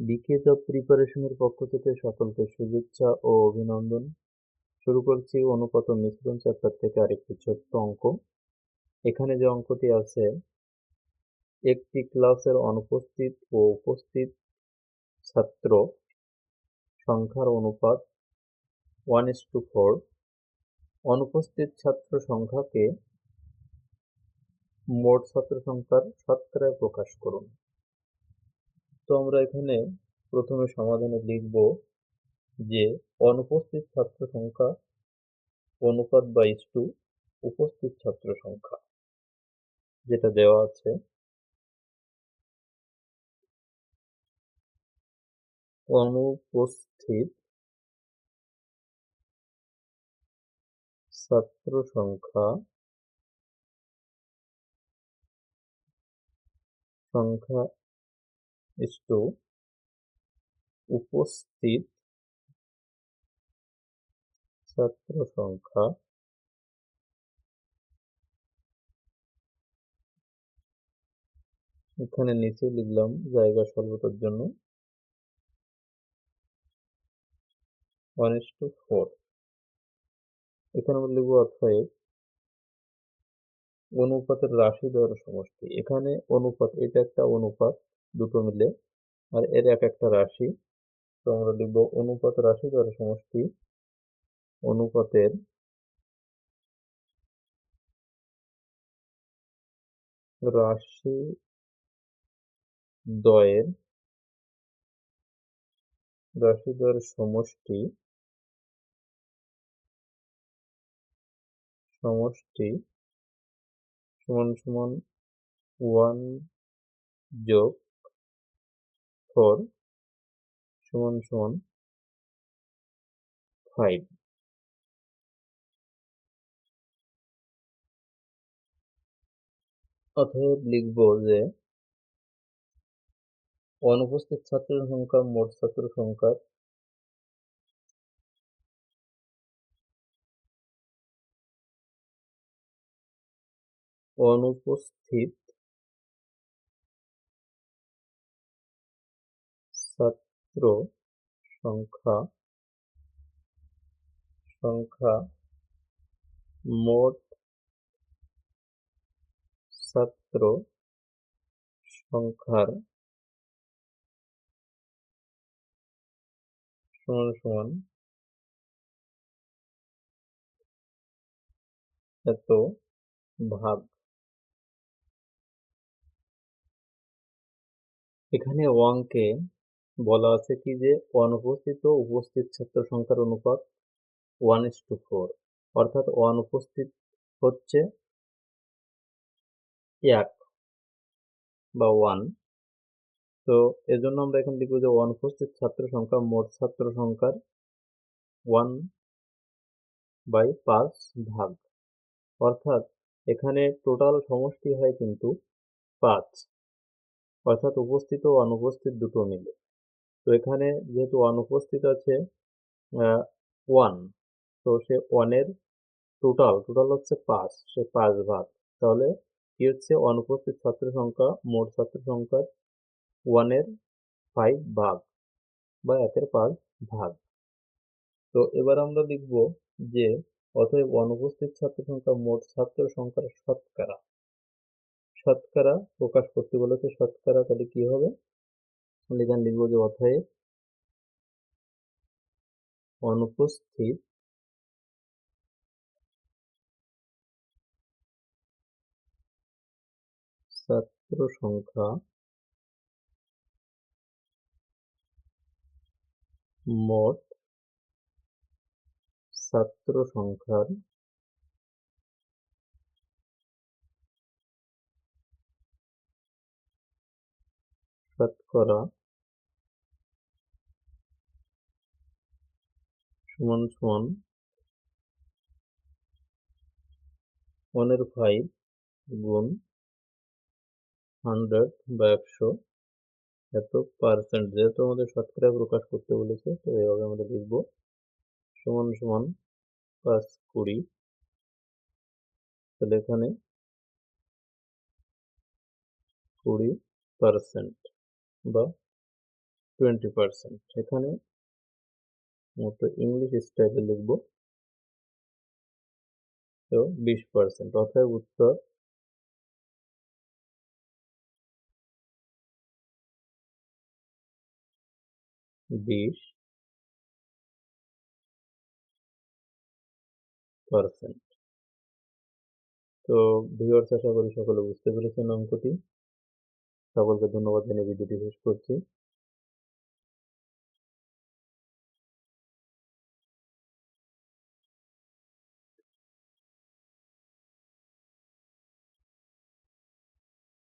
বিকে job প্রিপারেশনের পক্ষ থেকে সকলকে শুভেচ্ছা ও অভিনন্দন। শুরু করছি অনুপাত মিশ্রণ চ্যাপ্টার থেকে আরেকটি ছোট্ট অঙ্ক। এখানে যে অঙ্কটি আছে, একটি ক্লাসের অনুপস্থিত ও উপস্থিত ছাত্র সংখ্যার অনুপাত ওয়ান ইস টু ফোর অনুপস্থিত ছাত্র সংখ্যাকে মোট ছাত্র সংখ্যার শতকরায় প্রকাশ করুন। তো আমরা এখানে প্রথমে সমাধানে লিখব যে অনুপস্থিত ছাত্র সংখ্যা অনুপাত বা ইস টু উপস্থিত ছাত্র সংখ্যা, যেটা দেওয়া আছে। অনুপস্থিত ছাত্র সংখ্যা সংখ্যা ইস টু উপস্থিত ছাত্র সংখ্যা এখানে নিচে লিখলাম জায়গা স্বল্পতার জন্য ওয়ান ফোর এখানে আমরা লিখব অতএব অনুপাতের রাশি দেওয়ার সমষ্টি। এখানে অনুপাত, এটা একটা অনুপাত। দুটো মিলে, আর এর এক একটা রাশি। তো আমরা লিখব অনুপাত রাশি দ্বারা সমষ্টি অনুপাতের রাশি দ্বয়ের রাশি দ্বয়ের সমষ্টি সমষ্টি সমান সমান ওয়ান যোগ ফোর সমান সমান ফাইভ অতএব লিখব যে অনুপস্থিত ছাত্রের সংখ্যা মোট ছাত্র সংখ্যার অনুপস্থিত ছাত্র সংখ্যা সংখ্যা মোট ছাত্র সংখ্যার সমান সমান এত ভাগ। এখানে অঙ্কে বলা আছে কি যে, অনুপস্থিত উপস্থিত ছাত্র সংখ্যার অনুপাত ওয়ান ইস টু ফোর অর্থাৎ অনুপস্থিত হচ্ছে এক বা ওয়ান তো এজন্য আমরা এখন লিখব যে অনুপস্থিত ছাত্র সংখ্যা মোট ছাত্র সংখ্যার ওয়ান বাই পাঁচ ভাগ। অর্থাৎ এখানে টোটাল সমষ্টি হয় কিন্তু পাঁচ। অর্থাৎ উপস্থিত ও অনুপস্থিত দুটো মিলে। তো এখানে যেহেতু অনুপস্থিত আছে ওয়ান তো সে ওয়ানের টোটাল টোটাল হচ্ছে পাঁচ, সে পাঁচ ভাগ। তাহলে কি হচ্ছে? অনুপস্থিত ছাত্র সংখ্যা, মোট ছাত্র সংখ্যার ওয়ানের ফাইভ ভাগ বা একের পাঁচ ভাগ। তো এবার আমরা লিখব যে, অতএব অনুপস্থিত ছাত্র সংখ্যা, মোট ছাত্র সংখ্যার শতকরা। শতকরা প্রকাশ করতে বলেছে শতকরা, তাহলে কি হবে? এখানে লিখব যে অতএব অনুপস্থিত ছাত্র সংখ্যা মোট ছাত্র সংখ্যার শতকরা সমান সমান ওয়ানের ফাইভ গুণ হান্ড্রেড বা একশো এত পার্সেন্ট যেহেতু আমাদের শতকরা প্রকাশ করতে বলেছে, তো এইভাবে আমরা লিখব। সমান সমান পাঁচ কুড়ি। তাহলে এখানে কুড়ি পার্সেন্ট বা টোয়েন্টি পার্সেন্ট এখানে মতো ইংলিশ স্টাইলে লিখব। তো বিশ পার্সেন্ট অতএব উত্তর বিশ পার্সেন্ট তো ভিউয়ার্স আশা করি সকলে বুঝতে পেরেছেন অঙ্কটি। সকলকে ধন্যবাদ জানিয়ে ভিডিওটি শেষ করছি।